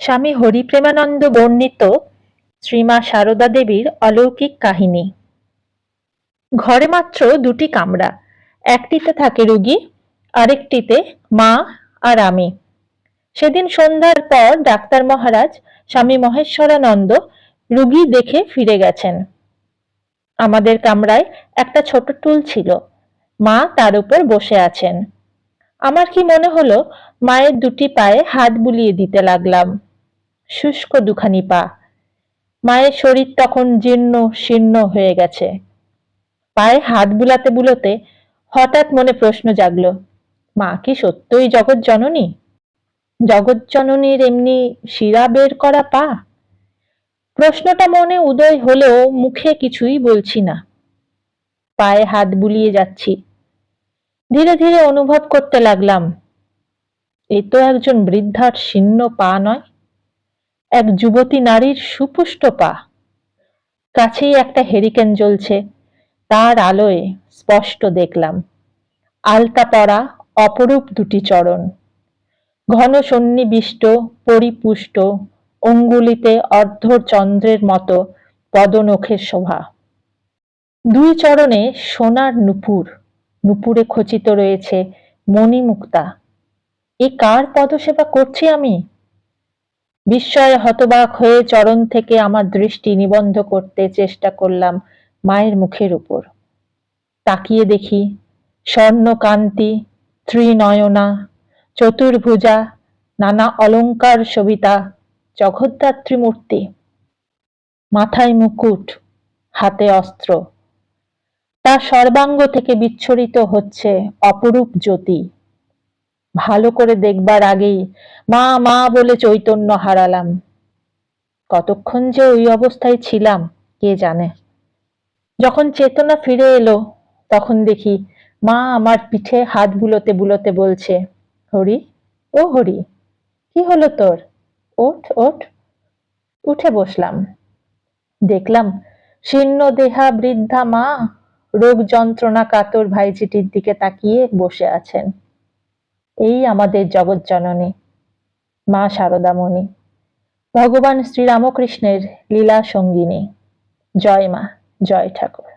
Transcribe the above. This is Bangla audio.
স্বামী হরিপ্রেমানন্দ বর্ণিত শ্রীমা সারদা দেবীর অলৌকিক কাহিনী। ঘরে মাত্র দুটি কামরা, একটিতে থাকে রুগী, আরেকটিতে মা আর আমি। সেদিন সন্ধ্যার পর ডাক্তার মহারাজ স্বামী মহেশ্বরানন্দ রুগী দেখে ফিরে গেছেন। আমাদের কামরায় একটা ছোট টুল ছিল। মা তার উপর বসে আছেন। আমার কি মনে হলো, মায়ের দুটি পায়ে হাত বুলিয়ে দিতে লাগলাম। শুষ্ক দুখানি পা। মায়ের শরীর তখন জীর্ণ, শীর্ণ হয়ে গেছে। পায়ে হাত বুলাতে বুলোতে হঠাৎ মনে প্রশ্ন জাগলো, মা কি সত্যই জগৎ জননী? জগৎ জননীর এমনি শিরা বের করা পা? প্রশ্নটা মনে উদয় হলেও মুখে কিছুই বলছি না। পায়ে হাত বুলিয়ে যাচ্ছি। ধীরে ধীরে অনুভব করতে লাগলাম, এ তো একজন বৃদ্ধার শীর্ণ পা নয়। এক যুবতী নারীর সুপুষ্ট পা। কাছেই একটা হেরিকেন জ্বলছে। তার আলোয় স্পষ্ট দেখলাম, আলতা পরা অপরূপ দুটি চরণ। ঘন সন্নিবিষ্ট, পরিপুষ্ট, অঙ্গুলিতে অর্ধচন্দ্রের মতো পদনখের শোভা। দুই চরণে সোনার নুপুর, নুপুরে খচিত রয়েছে মণিমুক্তা। এ কার পদসেবা করছি আমি? বিস্ময়ে হতবাক হয়ে চরণ থেকে আমার দৃষ্টি নিবন্ধ করতে চেষ্টা করলাম মায়ের মুখের উপর। তাকিয়ে দেখি স্বর্ণকান্তি, ত্রিনয়না, চতুর্ভুজা, নানা অলংকার সবিতা, জগদ্ধাত্রী মূর্তি। মাথায় মুকুট, হাতে অস্ত্র। তার সর্বাঙ্গ থেকে বিচ্ছরিত হচ্ছে অপরূপ জ্যোতি। ভালো করে দেখবার আগেই মা মা বলে চৈতন্য হারালাম। কতক্ষণ যে ওই অবস্থায় ছিলাম, কে জানে? যখন চেতনা ফিরে এলো, তখন দেখি মা আমার পিঠে হাত বুলোতে বুলোতে বলছে, হরি, ও হরি, কি হলো তোর? ওঠ ওঠ। উঠে বসলাম। দেখলাম শীর্ণ দেহা বৃদ্ধা মা রোগ যন্ত্রণা কাতর ভাইজিটির দিকে তাকিয়ে বসে আছেন। এই আমাদের জগৎ জননী মা শারদামণি ভগবান শ্রীরামকৃষ্ণের লীলা সঙ্গিনী। জয় মা জয় ঠাকুর।